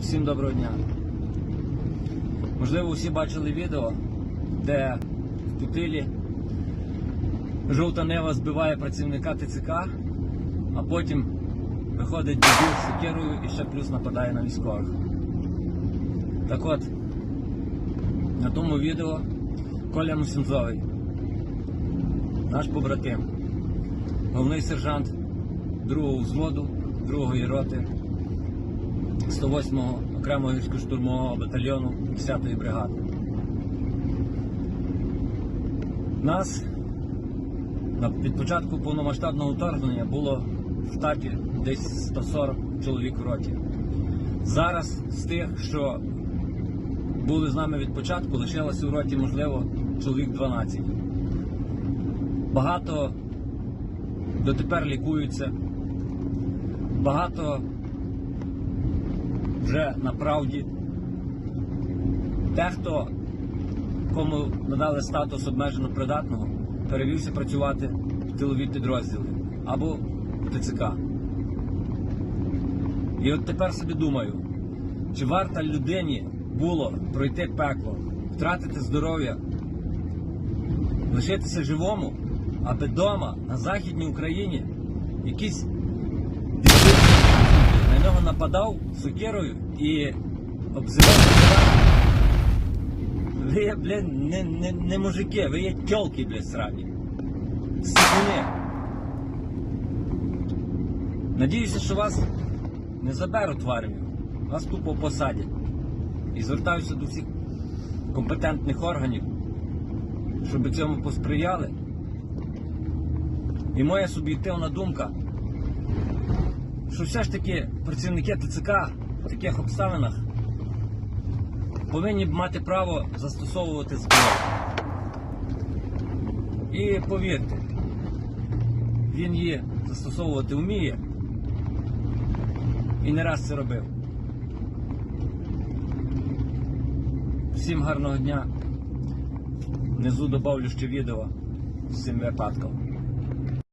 Всім доброго дня. Можливо, всі бачили відео, де в Путилі жовта нева збиває працівника ТЦК, а потім виходить дебіл з сокирою і ще плюс нападає на військових. Так от, на тому відео Коля Мусінзовий, наш побратим, головний сержант другого взводу, другої роти. 108-го окремого гірсько-штурмового батальйону 10-ї бригади. Нас від початку повномасштабного вторгнення було в штаті десь 140 чоловік в роті. Зараз з тих, що були з нами від початку, лишилося в роті, можливо, чоловік 12. Багато дотепер лікуються, багато вже на правді. Дехто, кому надали статус обмежено придатного, перевівся працювати в тилові підрозділи або в ТЦК. І от тепер собі думаю, чи варто людині було пройти пекло, втратити здоров'я, лишитися живому, аби вдома на Західній Україні якісь нього нападав сокирою і обзивав. Ви, блін, не, не, не мужики, ви є тьолки, блядь, срані. Сикуни. Надіюся, що вас не заберуть в армію, вас тупо посадять. І звертаюся до всіх компетентних органів, щоб цьому посприяли. І моя суб'єктивна думка, що все ж таки працівники ТЦК в таких обставинах повинні б мати право застосовувати зброю. І повірте, він її застосовувати вміє і не раз це робив. Всім гарного дня. Внизу добавлю ще відео з цим випадком.